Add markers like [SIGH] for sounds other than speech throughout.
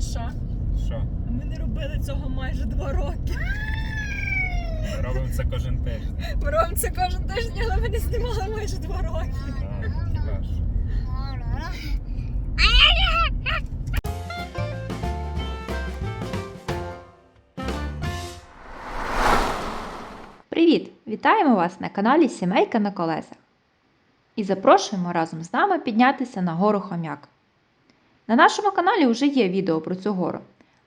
знаєш що? Що? Ми не робили цього майже два роки. Ми робимо це кожен тиждень. Ми робимо це кожен тиждень, але ми не знімали майже два роки. Так. Привіт! Вітаємо вас на каналі Сімейка на колесах. І запрошуємо разом з нами піднятися на гору Хом'як. На нашому каналі вже є відео про цю гору,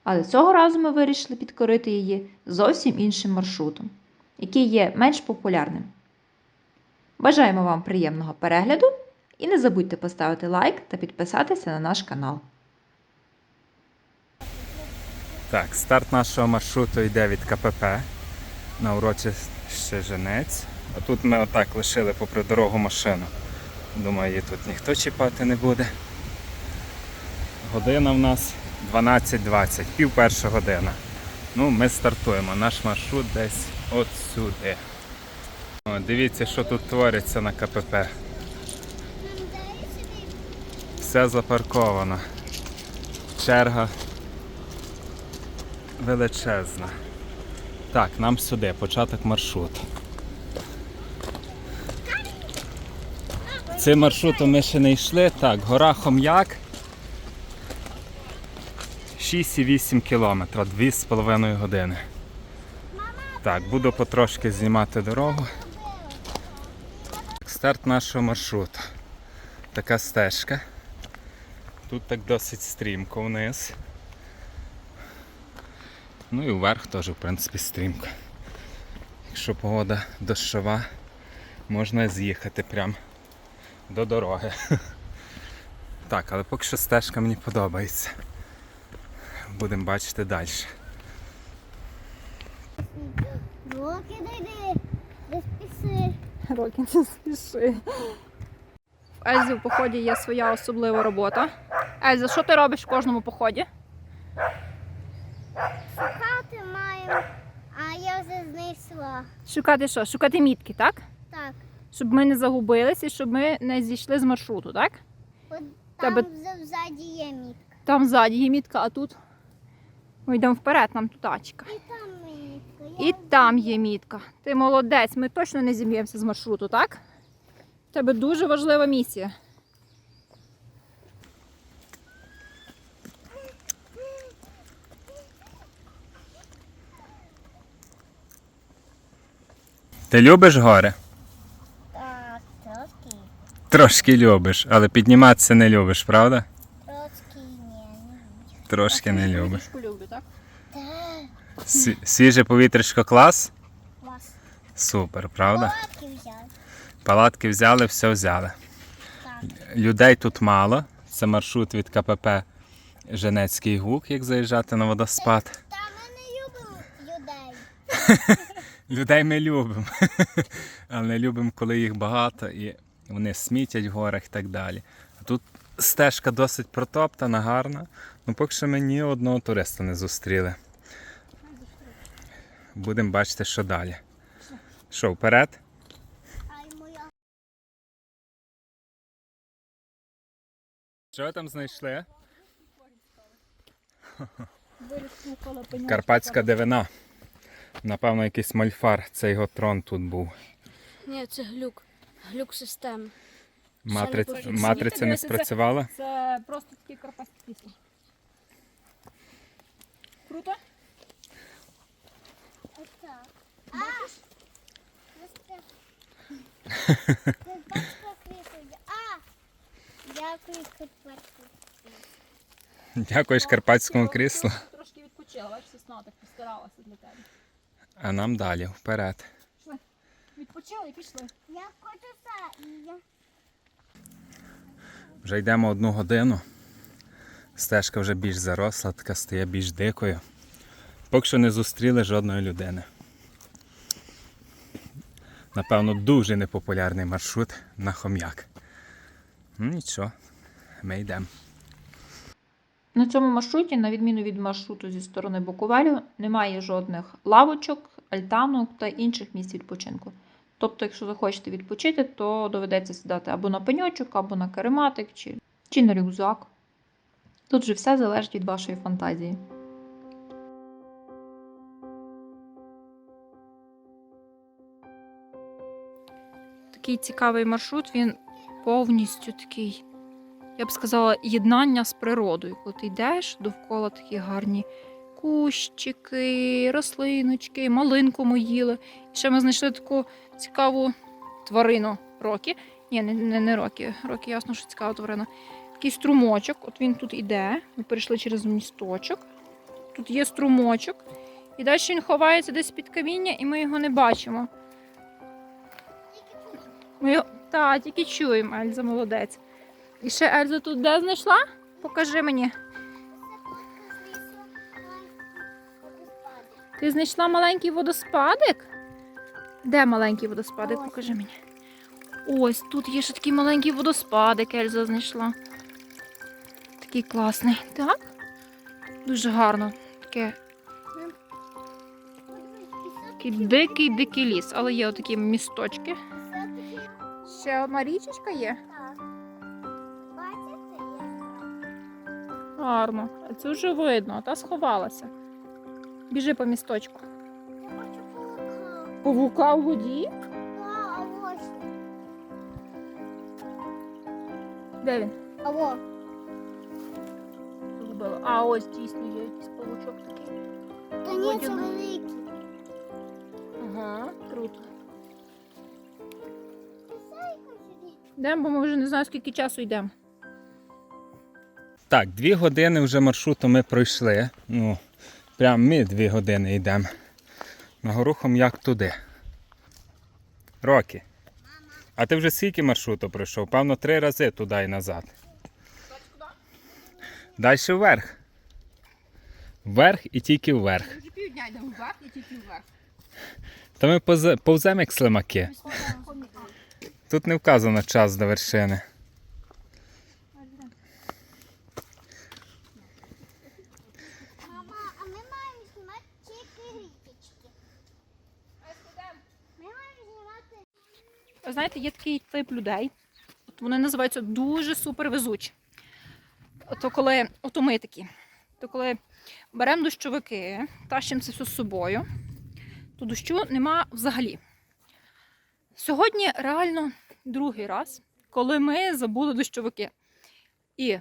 але цього разу ми вирішили підкорити її зовсім іншим маршрутом, який є менш популярним. Бажаємо вам приємного перегляду і не забудьте поставити лайк та підписатися на наш канал. Так, старт нашого маршруту йде від КПП на урочище Женець. А тут ми отак лишили попри дорогу машину. Думаю, її тут ніхто чіпати не буде. Година в нас 12.20, пів перша година. Ну, ми стартуємо. Наш маршрут десь от сюди. О, дивіться, що тут твориться на КПП. Все запарковано. Черга величезна. Так, нам сюди, початок маршруту. Цим маршрутом ми ще не йшли. Так, гора Хом'як. 6,8 кілометра, 2,5 години. Так, буду потрошки знімати дорогу. Старт нашого маршруту. Така стежка. Тут так досить стрімко вниз. Ну і вверх теж, в принципі, стрімко. Якщо погода дощова, можна з'їхати прямо до дороги. [LAUGHS] Так, але поки що стежка мені подобається. Будемо бачити далі. Руки дойди, не спіши. Роки не спіши. В Ельзі в поході є своя особлива робота. Ельза, що ти робиш в кожному поході? Шукати маємо, а я вже знайшла. Шукати що? Шукати мітки, так? Так, Щоб ми не загубилися і щоб ми не зійшли з маршруту, так? от там вже ззаді є мітка. Там ззаді є мітка, а тут ми йдемо вперед, нам тут тачка. І там є мітка. І там є мітка. Ти молодець, ми точно не зіб'ємося з маршруту, так? У тебе дуже важлива місія. Ти любиш гори? Так, трошки. Трошки любиш, але підніматися не любиш, правда? Трошки ні. не Трошки не любиш. Сі- Свіже повітрячко клас? клас. Супер, правда? Палатки взяв. Палатки взяли, все взяли. Так. Людей тут мало. Це маршрут від КПП Женецький гук, як заїжджати на водоспад. Та ми не любимо людей. [LAUGHS] Людей ми любимо. [LAUGHS] Але не любимо, коли їх багато і вони смітять в горах і так далі. А тут стежка досить протоптана, гарна. Ну поки що ми ні одного туриста не зустріли. Будемо бачити, що далі. Що, вперед? Що ви там знайшли? Карпатська дивина. Напевно, якийсь мольфар. Це його трон тут був. Ні, це глюк. Глюк системи. Матриць... Матриця не Дивіться, це- спрацювала. Це просто такі карпатські пісні. Круто? Дякую, Карпатська. Дякуєш карпатському кріслу. Трошки відпочила, бачиш, сосна так постаралася для тебе. А нам далі, вперед. Відпочили і пішли. Я хочу це. Вже йдемо одну годину. Стежка вже більш заросла, така стає більш дикою. Поки що не зустріли жодної людини. Напевно, дуже непопулярний маршрут на хом'як. Ну нічого, ми йдемо. На цьому маршруті, на відміну від маршруту зі сторони Буковелю, немає жодних лавочок, альтанок та інших місць відпочинку. Тобто, якщо захочете відпочити, то доведеться сідати або на пеньочок, або на керематик, чи, чи на рюкзак. Тут же все залежить від вашої фантазії. Такий цікавий маршрут, він повністю такий, я б сказала, єднання з природою. Коли ти йдеш довкола такі гарні кущики, рослиночки, малинку ми їли. І ще ми знайшли таку цікаву тварину Рокі. Ні, не, не, не Рокі. Рокі, ясно, що цікава тварина. Такий струмочок, от він тут іде. Ми перейшли через місточок. Тут є струмочок. І далі він ховається десь під каміння, і ми його не бачимо. Ми. Та, тільки чуємо, Ельза молодець. І ще Ельза тут де знайшла? Покажи мені. Ти знайшла маленький водоспадик? Де маленький водоспадик? Покажи мені. Ось тут є ще такий маленький водоспадик, Ельза знайшла. Такий класний. Так? Дуже гарно. Таке такий дикий дикий ліс, але є отакі місточки. Ще одна річечка є. Бачите, Гарно. А це вже видно, та сховалася. Біжи по місточку. я. Павука в воді? Да, а ось. Де він? А во. Загубила. А ось дійсно є якийсь павучок такий. Та ні, це великий. Ага, круто. Йдемо, бо ми вже не знаю, скільки часу йдемо. Так, дві години вже маршруту ми пройшли. Ну, прям ми дві години йдемо. На горухом як туди. Рокі. А ти вже скільки маршруту пройшов? Певно, три рази туди і назад. Далі вверх. Вверх і тільки вверх. Вже півдня йдемо вверх і тільки вверх. Та ми повземо як слимаки. Тут не вказано час до вершини. Мама, а ми маємо знімати тільки річечки. Ми маємо знімати Ви знаєте, є такий тип людей. От вони називаються дуже супервезучі. То коли, ото ми такі, то коли беремо дощовики, тащимо це все з собою, то дощу нема взагалі. Сьогодні реально другий раз, коли ми забули дощовики. І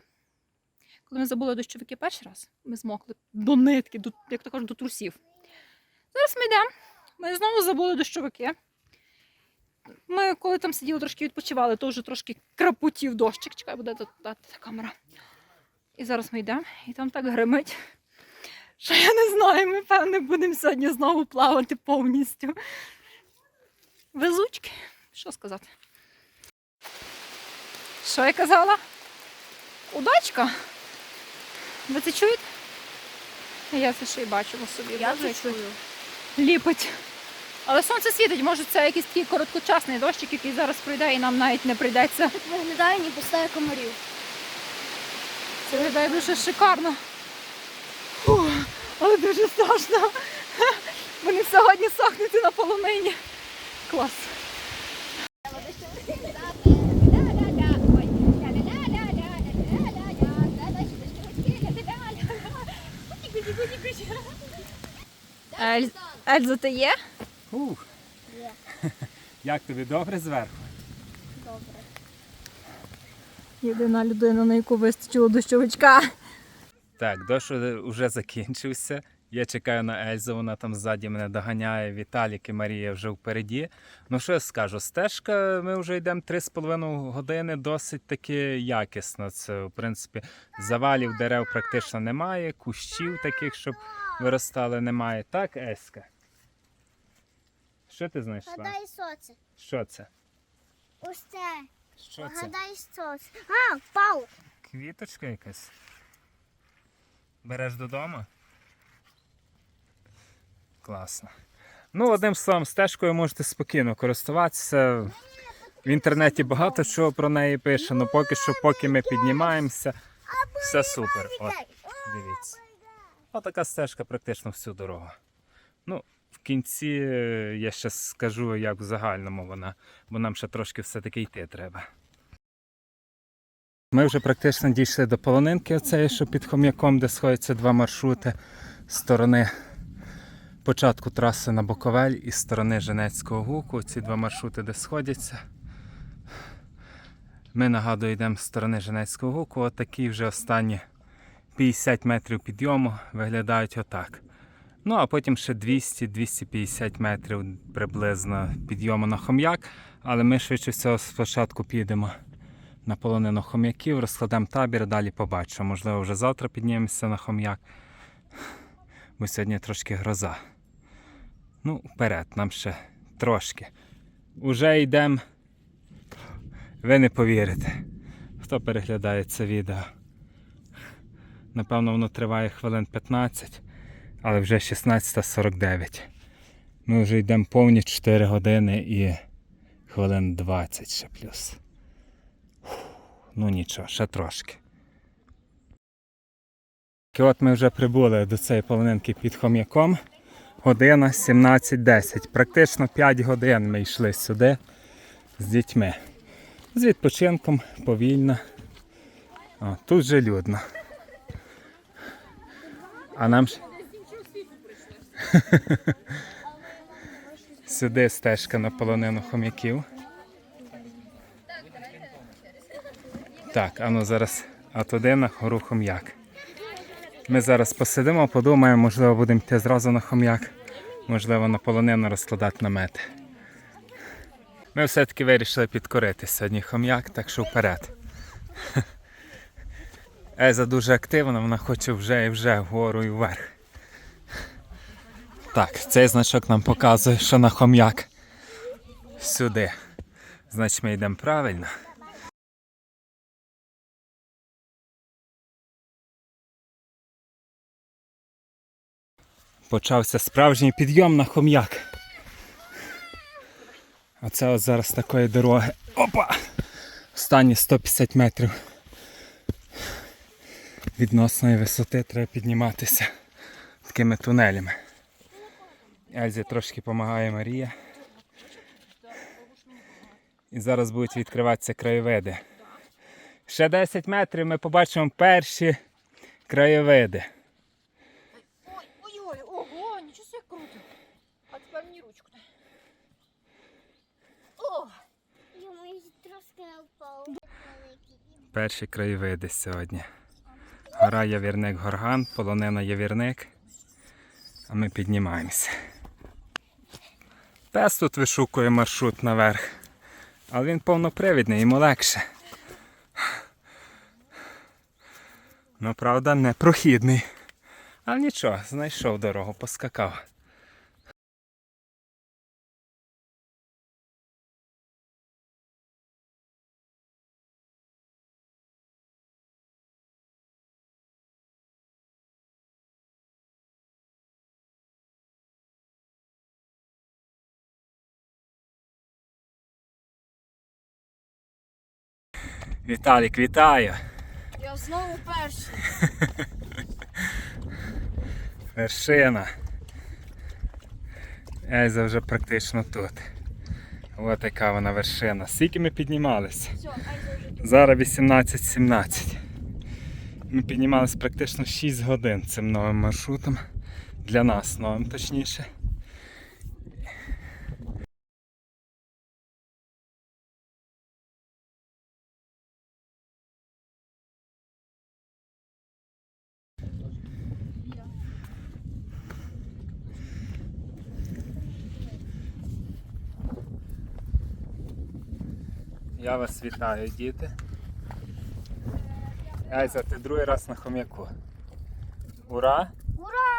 коли ми забули дощовики перший раз, ми змокли до нитки, до, як то кажуть, до трусів. Зараз ми йдемо, ми знову забули дощовики. Ми коли там сиділи, трошки відпочивали, то вже трошки крапутів дощик. Чекай, буде тут дати камера. І зараз ми йдемо, і там так гримить. Що я не знаю, ми певне будемо сьогодні знову плавати повністю. Везучки, що сказати? Що я казала? Удачка? Ви це чуєте? Я це ще й бачила собі. Я Боже, це чую. ліпить. Але сонце світить, може це якийсь такий короткочасний дощик, який зараз прийде і нам навіть не прийдеться. Виглядає ніби стає комарів. Це виглядає дуже шикарно. Фу, але дуже страшно. Вони сьогодні сохнуть на полонині. Клас. Ель... Ельза, ти є? Ух. [LAUGHS] Як тобі добре зверху? Добре. Єдина людина, на яку вистачило дощовичка. Так, дощ вже закінчився. Я чекаю на Ельзу, вона там ззаді мене доганяє. Віталік і Марія вже впереді. Ну що я скажу, стежка, ми вже йдемо 3,5 години, досить таки якісно. Це, в принципі, завалів дерев практично немає, кущів таких, щоб виростали, немає. Так, Еська? Що ти знайшла? Гадай, що це? Що це? Ось це. Що це? Гадай, що це. А, паук. Квіточка якась. Береш додому? Класно. Ну, одним словом, стежкою можете спокійно користуватися. В інтернеті багато чого про неї пише, але поки що, поки ми піднімаємося, все супер. От, дивіться. Отака стежка практично всю дорогу. Ну, в кінці е, я ще скажу, як в загальному вона, бо нам ще трошки все-таки йти треба. Ми вже практично дійшли до полонинки, оцеї, що під хом'яком, де сходяться два маршрути сторони початку траси на Боковель і з сторони Женецького гуку. Ці два маршрути, де сходяться. Ми нагадую, йдемо з сторони Женецького гуку. Отакі вже останні 50 метрів підйому виглядають отак. Ну а потім ще 200-250 метрів приблизно підйому на хом'як. Але ми швидше всього спочатку підемо на полонину хом'яків, розкладемо табір, далі побачимо. Можливо, вже завтра піднімемося на хом'як. Бо сьогодні трошки гроза. Ну, вперед, нам ще трошки. Уже йдемо. Ви не повірите, хто переглядає це відео. Напевно, воно триває хвилин 15, але вже 16.49. Ми вже йдемо повні 4 години і хвилин 20 ще плюс. Ну нічого, ще трошки. І от ми вже прибули до цієї полонинки під хом'яком. Година 17.10. Практично 5 годин ми йшли сюди з дітьми. З відпочинком, повільно. О, тут же людно. А нам ж. [LAUGHS] Сюди стежка на полонину хом'яків. Так, а ну зараз а туди на гору хом'як. Ми зараз посидимо, подумаємо, можливо, будемо йти зразу на хом'як, можливо, на полонину розкладати намети. Ми все-таки вирішили підкорити сьогодні хом'як, так що вперед. [LAUGHS] Еза дуже активна, вона хоче вже і вже вгору і вверх. Так, цей значок нам показує, що на хом'як сюди. Значить, ми йдемо правильно. Почався справжній підйом на хом'як. Оце от зараз такої дороги. Опа! Останні 150 метрів відносної висоти треба підніматися такими тунелями. Ельзі трошки допомагає Марія. І зараз будуть відкриватися краєвиди. Ще 10 метрів ми побачимо перші краєвиди. Ой-ой, ого, нічого себе круто. А тепер мені ручку. О! Йому трошки не впав. Великий. Перші краєвиди сьогодні. Гора Явірник Горган, полонина Явірник. А ми піднімаємося. Пес тут вишукує маршрут наверх. Але він повнопривідний, йому легше. Ну, правда, не прохідний. Але нічого, знайшов дорогу, поскакав. Віталік, вітаю! Я знову перший. [LAUGHS] Вершина. Ельза вже практично тут. Ось яка вона вершина. Скільки ми піднімалися? Зараз 18.17. Ми піднімалися практично 6 годин цим новим маршрутом. Для нас новим точніше. Я вас вітаю, діти. Айза, ти другий раз на хом'яку. Ура! Ура!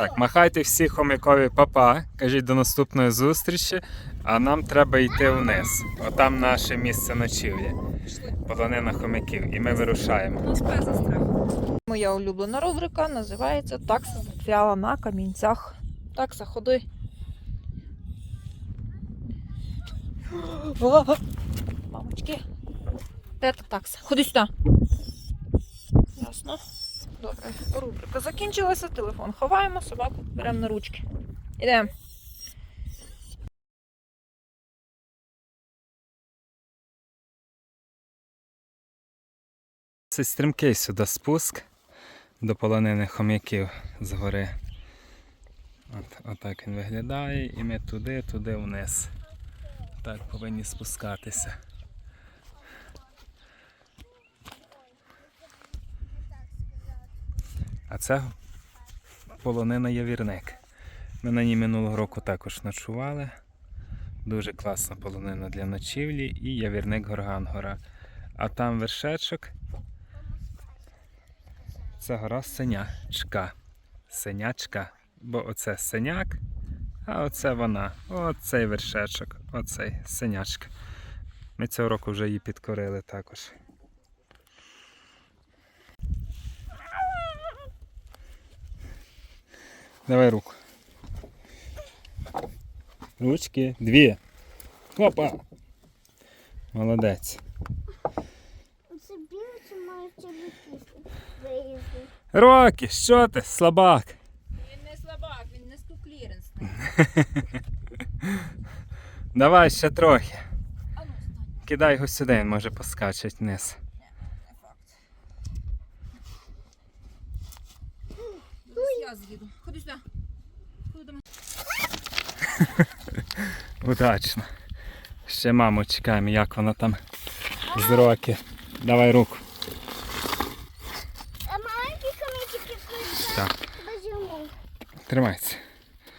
Так, махайте всі хомякові папа, кажіть до наступної зустрічі, а нам треба йти вниз. Отам наше місце ночівлі. Полонина хомяків. І ми вирушаємо. Моя улюблена рубрика називається Такса застряла на камінцях. Такса, ходи. ручки. Де та такса? Ходи сюди. Ясно. Добре, рубрика закінчилася, телефон ховаємо, собаку беремо на ручки. Ідемо. Це стрімкий сюди спуск до полонини хом'яків з гори. От, отак він виглядає, і ми туди, туди вниз. Так повинні спускатися. А це полонина Явірник. Ми на ній минулого року також ночували. Дуже класна полонина для ночівлі і Явірник Горгангора. А там вершечок. Це гора синячка. Синячка. Бо оце синяк, а оце вона. Оцей вершечок. Оцей синячка. Ми цього року вже її підкорили також. Давай руку. Ручки. Дві. Опа. Молодець. Рокі, що ти, слабак? Він не слабак, він не кліренс. [LAUGHS] Давай ще трохи. Ну. Кидай його сюди, він може поскачуть вниз. Не факт. Я з'їду. Ходи сюди. Ходи до мене. [LAUGHS] Удачно. Ще маму чекаємо, як вона там з роки. Давай руку. А маленькі камінчики прийдуть Так, тримайся.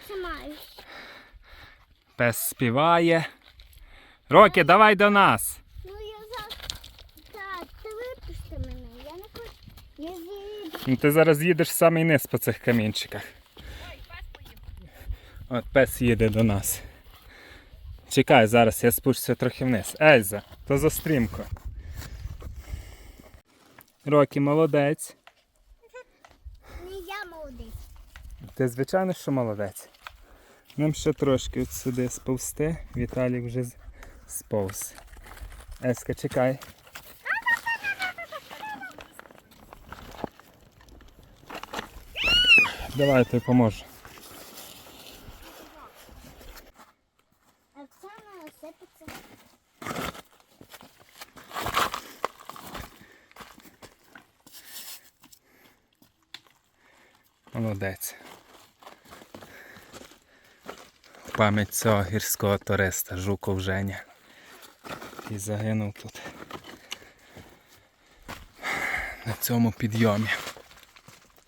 Тримаю. Пес співає. Рокі, давай до нас. Ну я зараз. Так, ти випусти мене. Я не хочу. Я з'їду. Ну, Ти зараз їдеш в самий низ по цих камінчиках. От пес їде до нас. Чекай, зараз я спущуся трохи вниз. Ельза, то за стрімко. Рокі, молодець. Не я молодий. Ти звичайно, що молодець. Нам ще трошки от сюди сповзти. Віталік вже сповз. Еска, чекай. Давай я тобі поможу. А це не осипеться. Молодець. В Пам'ять цього гірського туриста Жуков Женя. І загинув тут. На цьому підйомі.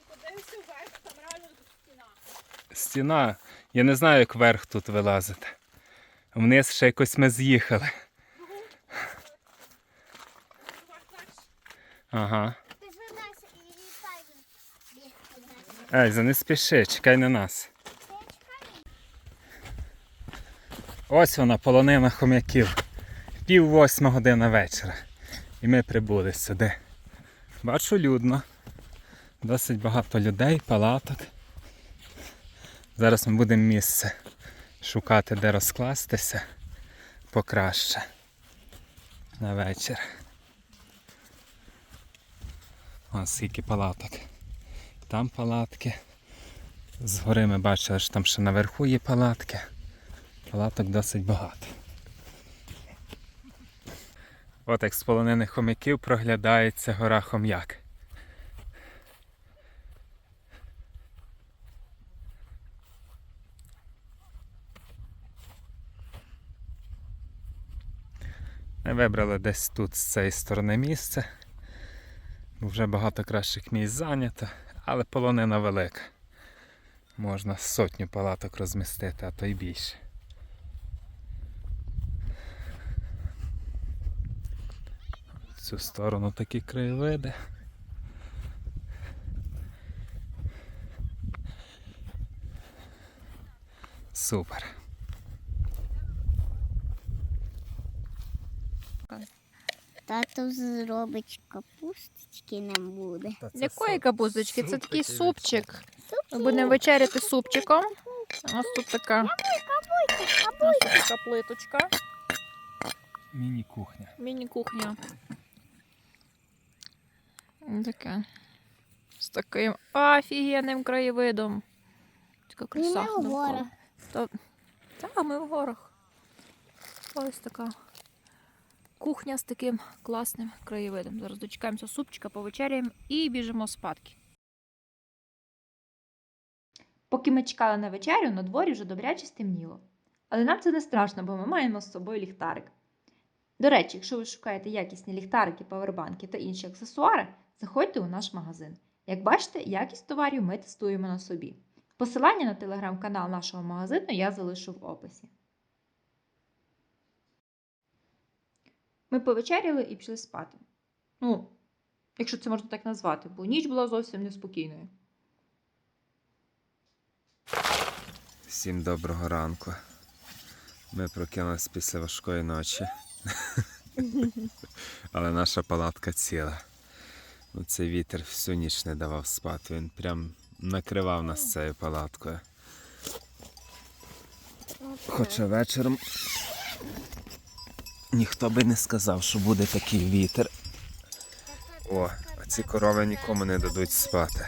Подивися вверх, там реально стіна. Стіна. Я не знаю, як вверх тут вилазити. Вниз ще якось ми з'їхали. Ага. Ти звертайся і літай. Ельза, не спіши, чекай на нас. Ось вона, полонина хом'яків. Пів восьма година вечора. І ми прибули сюди. Бачу людно. Досить багато людей, палаток. Зараз ми будемо місце шукати, де розкластися покраще на вечір. Ось скільки палаток. Там палатки. Згори ми бачили, що там ще наверху є палатки. Палаток досить багато. От як з полонених хомяків проглядається гора Хом'як. Ми вибрали десь тут з цієї сторони місце. Бо Вже багато кращих місць зайнято, але полонина велика. Можна сотню палаток розмістити, а то й більше. Цю сторону такі краєвиди. Супер. Тато зробить капусточки нам буде. З якої капусточки? Це такий супчик. Ми будемо вечеряти супчиком. У нас тут така, у нас тут така плиточка. Міні-кухня. Міні-кухня. Таке. З таким офігенним краєвидом. Така краса. І ми в горах. Та, та, ми в горах. Ось така кухня з таким класним краєвидом. Зараз дочекаємося супчика, повечеряємо і біжимо спадки. Поки ми чекали на вечерю, на дворі вже добряче стемніло. Але нам це не страшно, бо ми маємо з собою ліхтарик. До речі, якщо ви шукаєте якісні ліхтарики, павербанки та інші аксесуари, заходьте у наш магазин. Як бачите, якість товарів ми тестуємо на собі. Посилання на телеграм-канал нашого магазину я залишу в описі. Ми повечеряли і пішли спати. Ну, якщо це можна так назвати, бо ніч була зовсім неспокійною. Всім доброго ранку. Ми прокинулись після важкої ночі. [LAUGHS] Але наша палатка ціла. Ну, Цей вітер всю ніч не давав спати. Він прям накривав нас цією палаткою. Хоча вечором ніхто би не сказав, що буде такий вітер. О, а ці корови нікому не дадуть спати.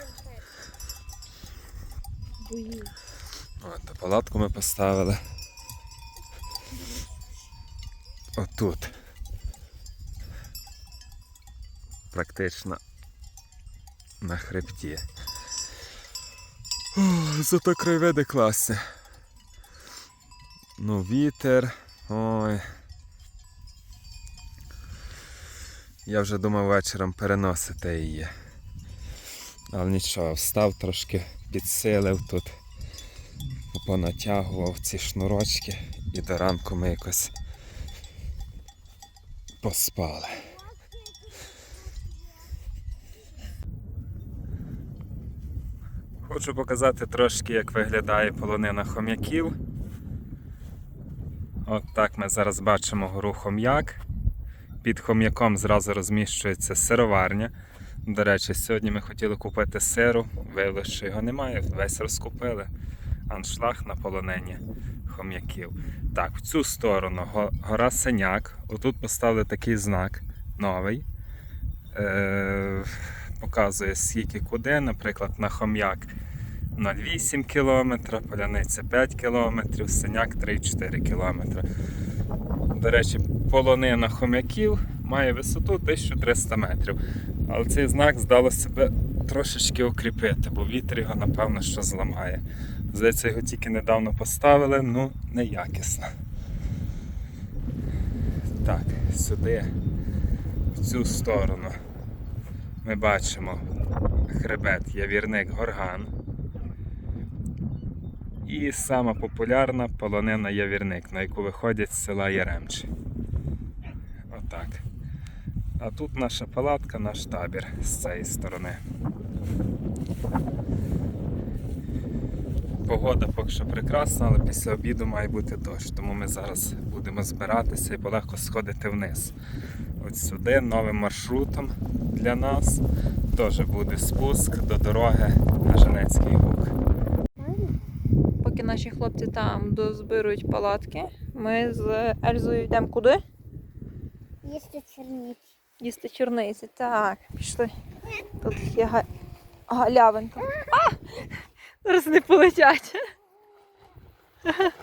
От, палатку ми поставили. Отут. Практично на хребті. Зато краєвиди класні. Ну, вітер. Ой. Я вже думав вечором переносити її. Але нічого, встав трошки, підсилив тут понатягував ці шнурочки і до ранку ми якось поспали. Хочу показати трошки, як виглядає полонина хом'яків. От так ми зараз бачимо гору хом'як. Під хом'яком зразу розміщується сироварня. До речі, сьогодні ми хотіли купити сиру, виявилося, що його немає, весь розкупили аншлаг на полонені хом'яків. Так, в цю сторону гора Синяк. Отут поставили такий знак новий. Е- показує скільки куди, наприклад, на хом'як 0,8 км, поляниця 5 км, синяк 3-4 км. До речі, полонина хом'яків має висоту 1300 метрів. Але цей знак здало себе трошечки укріпити, бо вітер його, напевно, що зламає. Здається, його тільки недавно поставили, ну неякісно. Так, сюди, в цю сторону, ми бачимо хребет Явірник Горган. І сама популярна полонина Явірник, на яку виходять з села Яремчі. Отак. А тут наша палатка, наш табір з цієї сторони. Погода поки що прекрасна, але після обіду має бути дощ, тому ми зараз будемо збиратися і полегко сходити вниз. От сюди новим маршрутом для нас теж буде спуск до дороги на Женецький гук. Поки наші хлопці там дозбирують палатки, ми з Ельзою йдемо куди? Їсти черниці. Їсти чорниці. Так, пішли. Тут є га... галявинка. А! Зараз не полетять. [LAUGHS]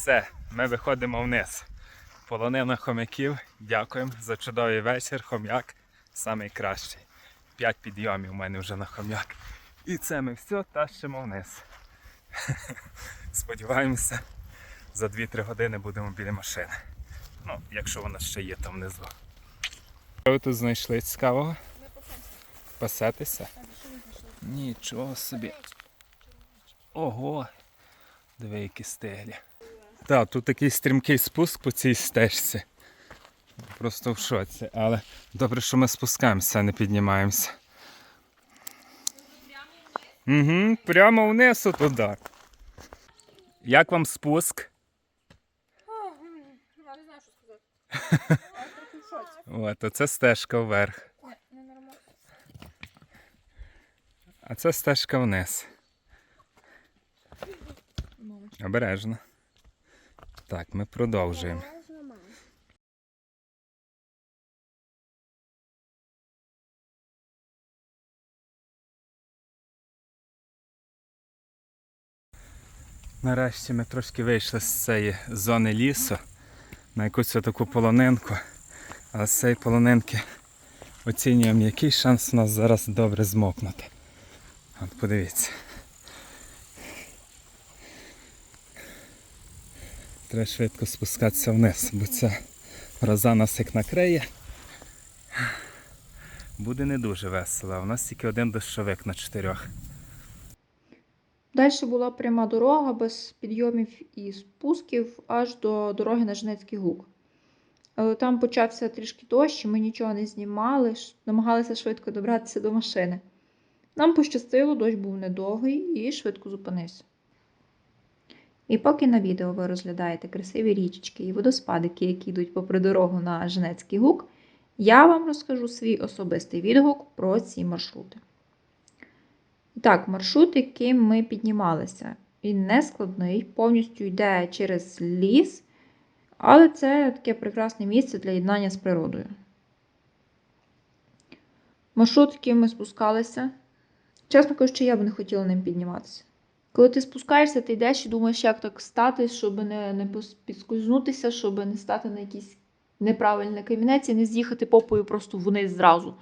Все, ми виходимо вниз. Полонина хомяків. Дякуємо за чудовий вечір. Хом'як найкращий. П'ять підйомів у мене вже на хом'як. І це ми все тащимо вниз. [LAUGHS] Сподіваємося, за 2-3 години будемо біля машини. Ну, якщо вона ще є там внизу. Що ви тут знайшли цікавого? Пасетеся? Нічого собі. Ого! Диви, які стеглі. Так, тут такий стрімкий спуск по цій стежці. Просто в шоці. Але добре, що ми спускаємося, а не піднімаємося. Угу, прямо вниз туди. Як вам спуск? Я не знаю, що сказати. От, оце стежка вверх. А це стежка вниз. Обережно. Так, ми продовжуємо. Нарешті ми трошки вийшли з цієї зони лісу на якусь таку полонинку. А з цієї полонинки оцінюємо, який шанс у нас зараз добре змокнути. От подивіться. Треба швидко спускатися вниз, бо ця гроза нас як накриє. Буде не дуже весело. У нас тільки один дощовик на чотирьох. Далі була пряма дорога без підйомів і спусків аж до дороги на Жнецький гук. Але там почався трішки дощ, ми нічого не знімали, намагалися швидко добратися до машини. Нам пощастило, дощ був недовгий і швидко зупинився. І поки на відео ви розглядаєте красиві річечки і водоспадики, які йдуть попри дорогу на Жнецький гук, я вам розкажу свій особистий відгук про ці маршрути. Так, маршрут, яким ми піднімалися, він не складний, повністю йде через ліс, але це таке прекрасне місце для єднання з природою. Маршрут, яким ми спускалися, чесно кажучи, я б не хотіла ним підніматися. Коли ти спускаєшся, ти йдеш і думаєш, як так стати, щоб не, не підскользнутися, щоб не стати на якийсь неправильний камінець і не з'їхати попою просто вниз зразу.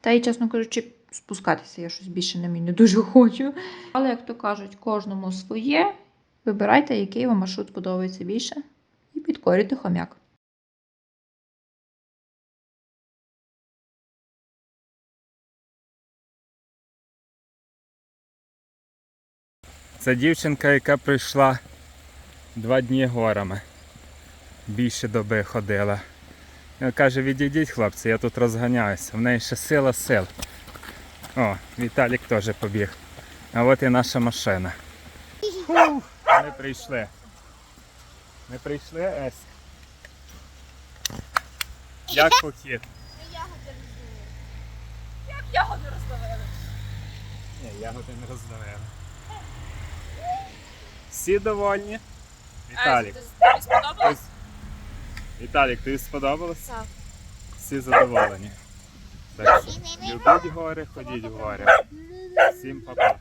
Та й, чесно кажучи, спускатися я щось більше на мій не дуже хочу. Але, як то кажуть, кожному своє. Вибирайте, який вам маршрут подобається більше, і підкорюйте хомяк. Це дівчинка, яка пройшла два дні горами. Більше доби ходила. Вона каже, відійдіть, хлопці, я тут розганяюся. В неї ще сила сил. О, Віталік теж побіг. А от і наша машина. Ми прийшли. Ми прийшли, Есь. Як похід? Ягоди розловили. Ні, ягоди не роздавили. Всі довольні? Віталік. Тобі сподобалось? Віталік, тобі сподобалось? Так. Всі задоволені. Так що любіть гори, ходіть в гори. Всім па-па.